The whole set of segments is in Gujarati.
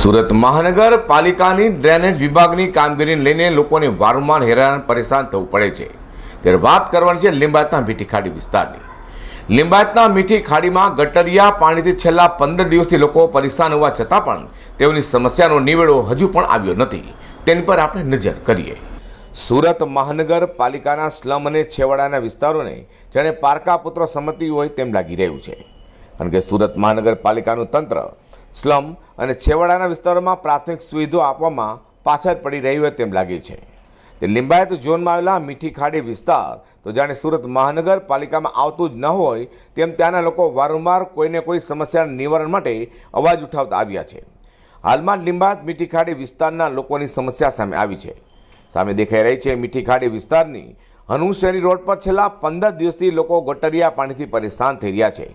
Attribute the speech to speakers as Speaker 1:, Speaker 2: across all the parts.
Speaker 1: સુરત મહાનગરપાલિકાની ડ્રેનેજ વિભાગની કામગીરીને લઈને લોકોને વારંવાર હેરાન, પરેશાન થવું પડે છે. ત્યારે વાત કરવાની છે લિંબાયતના મીઠી ખાડી વિસ્તારની. લિંબાયતના મીઠી ખાડીમાં ગટરિયા પાણીથી છેલ્લા પંદર દિવસથી લોકો પરેશાન હોવા છતાં પણ તેઓની સમસ્યાનો નિવેડો હજુ પણ આવ્યો નથી. તેની પર આપણે નજર કરીએ. સુરત મહાનગરપાલિકાના સ્લમ અને છેવાડાના વિસ્તારોને જેણે પારકા પુત્ર સમજતી હોય તેમ લાગી રહ્યું છે. કારણ કે સુરત મહાનગરપાલિકાનું તંત્ર સ્લમ અને છેવાડાના વિસ્તારોમાં પ્રાથમિક સુવિધો આપવામાં પાછળ પડી રહી હોય તેમ લાગે છે. તે લિંબાયત ઝોનમાં આવેલા મીઠી ખાડી વિસ્તાર, તો જાણે સુરત મહાનગરપાલિકામાં આવતું જ ન હોય તેમ ત્યાંના લોકો વારંવાર કોઈને કોઈ સમસ્યાના નિવારણ માટે અવાજ ઉઠાવતા આવ્યા છે. હાલમાં લિંબાયત મીઠી ખાડી વિસ્તારના લોકોની સમસ્યા સામે આવી છે. સામે દેખાઈ રહી છે મીઠી ખાડી વિસ્તારની હનુશેરી રોડ પર છેલ્લા પંદર દિવસથી લોકો ગટરિયા પાણીથી પરેશાન થઈ રહ્યા છે.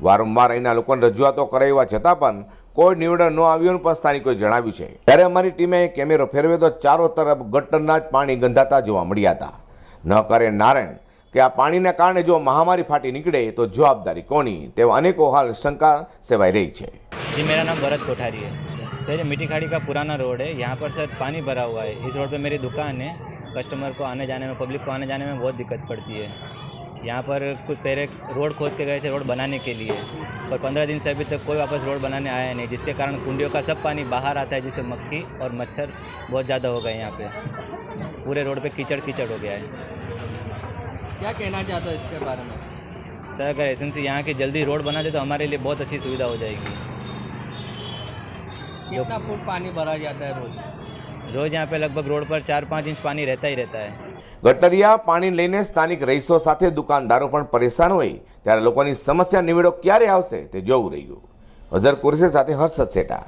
Speaker 1: વારંવાર અહીંના લોકોને રજૂઆતો કરાવવા છતાં પણ કોઈ નિવેડન ન આવ્યું પણ સ્થાનિકોએ જણાવ્યું છે ત્યારે અમારી ટીમે કેમેરો ફેરવ્યો તો ચારો તરફ ગટરના જ પાણી ગંધાતા જોવા મળ્યા હતા ન કરે નારાયણ કે આ પાણીના કારણે જો મહામારી ફાટી નીકળે તો જવાબદારી કોની તેવા અનેકો હાલ શંકા સેવાઈ રહી છે
Speaker 2: जी मेरा नाम भरत कोठारी है सर ये मिट्टी खाड़ी का पुराना रोड है यहाँ पर सर पानी भरा हुआ है इस रोड पे मेरी दुकान है कस्टमर को आने जाने में पब्लिक को आने जाने में बहुत दिक्कत पड़ती है यहाँ पर कुछ पहले रोड खोद के गए थे रोड बनाने के लिए पर पंद्रह दिन से अभी तक कोई वापस रोड बनाने आया नहीं जिसके कारण कुंडियों का सब पानी बाहर आता है जिससे मक्खी और मच्छर बहुत ज़्यादा हो गए यहाँ पे। पूरे रोड पे कीचड़ कीचड़ हो गया है।
Speaker 3: क्या कहना चाहते हो इसके बारे में?
Speaker 2: सर अगर ऐसे यहाँ की जल्दी रोड बना दे तो हमारे लिए बहुत अच्छी सुविधा हो जाएगी।
Speaker 3: कितना फुट पानी भरा जाता है रोज?
Speaker 2: रोज़ यहाँ पे लगभग रोड पर चार पाँच इंच पानी रहता ही रहता है
Speaker 1: ગટરિયા પાણી લઈને સ્થાનિક રહીશો સાથે દુકાનદારો પણ પરેશાન હોય ત્યારે લોકોની સમસ્યા નિવેડો ક્યારે આવશે તે જોવું રહ્યું અઝર કુરશી સાથે હર્ષદ શેઠા